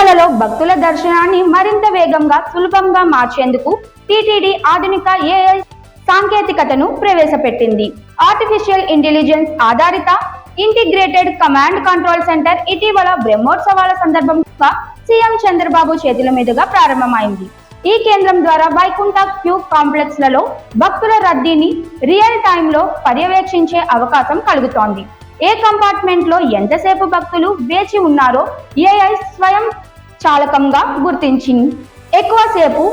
భక్తుల దర్శనాన్ని మరింత వేగంగా సులభంగా మార్చేందుకు టీటీడీ ఆధునిక ఏఐ సాంకేతికతను ప్రవేశపెట్టింది. ఆర్టిఫిషియల్ ఇంటెలిజెన్స్ ఆధారిత ఇంటిగ్రేటెడ్ కమాండ్ కంట్రోల్ సెంటర్ ఇటీవల బ్రహ్మోత్సవాల సందర్భంగా సీఎం చంద్రబాబు చేతుల మీదుగా ప్రారంభమైంది. ఈ కేంద్రం ద్వారా వైకుంఠ క్యూ కాంప్లెక్స్లలో భక్తుల రద్దీని రియల్ టైంలో పర్యవేక్షించే అవకాశం కలుగుతోంది. ఏ కంపార్ట్మెంట్లో ఎంతసేపు భక్తులు వేచి ఉన్నారో ఏఐ స్వయం చాలకంగా గుర్తించింది. ఎక్కువసేపు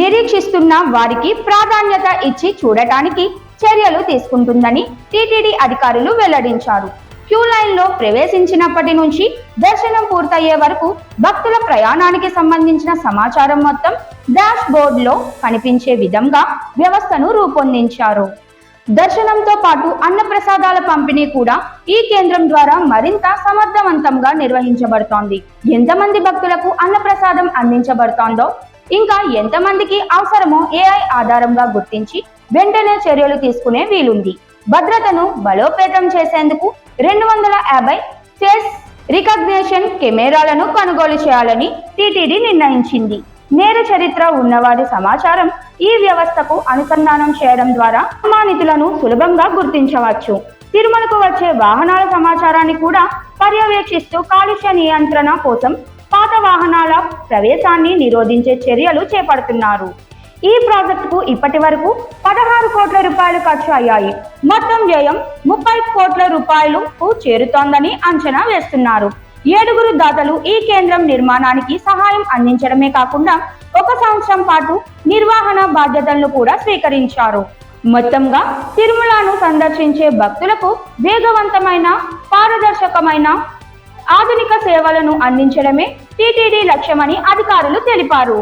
నిరీక్షిస్తున్న వారికి ప్రాధాన్యత ఇచ్చి చూడటానికి చర్యలు తీసుకుంటుందని టీటీడీ అధికారులు వెల్లడించారు. క్యూ లైన్లో ప్రవేశించినప్పటి నుంచి దర్శనం పూర్తయ్యే వరకు భక్తుల ప్రయాణానికి సంబంధించిన సమాచారం మొత్తం డాష్ బోర్డులో కనిపించే విధంగా వ్యవస్థను రూపొందించారు. దర్శనంతో పాటు అన్నప్రసాదాల పంపిణీ కూడా ఈ కేంద్రం ద్వారా మరింత సమర్థవంతంగా నిర్వహించబడుతోంది. ఎంతమంది భక్తులకు అన్నప్రసాదం అందించబడుతోందో ఇంకా ఎంతమందికి అవసరమో ఏఐ ఆధారంగా గుర్తించి వెంటనే చర్యలు తీసుకునే వీలుంది. భద్రతను బలోపేతం చేసేందుకు రెండు వందల యాభై ఫేస్ రికగ్నేషన్ కెమెరాలను కొనుగోలు చేయాలని టీటీడీ నిర్ణయించింది. నేర చరిత్ర ఉన్నవారి సమాచారం ఈ వ్యవస్థకు అనుసంధానం చేయడం ద్వారా అనుమానితులను సులభంగా గుర్తించవచ్చు. తిరుమలకు వచ్చే వాహనాల సమాచారాన్ని కూడా పర్యవేక్షిస్తూ కాలుష్య నియంత్రణ కోసం పాత వాహనాల ప్రవేశాన్ని నిరోధించే చర్యలు చేపడుతున్నారు. ఈ ప్రాజెక్టుకు ఇప్పటి వరకు పదహారు కోట్ల రూపాయలు ఖర్చు అయ్యాయి. మొత్తం వ్యయం ముప్పై కోట్ల రూపాయలకు చేరుతోందని అంచనా వేస్తున్నారు. ఏడుగురు దాతలు ఈ కేంద్రం నిర్మాణానికి సహాయం అందించడమే కాకుండా ఒక సంవత్సరం పాటు నిర్వహణ బాధ్యతలను కూడా స్వీకరించారు. మొత్తంగా తిరుమలను సందర్శించే భక్తులకు వేగవంతమైన పారదర్శకమైన ఆధునిక సేవలను అందించడమే టీటీడీ లక్ష్యమని అధికారులు తెలిపారు.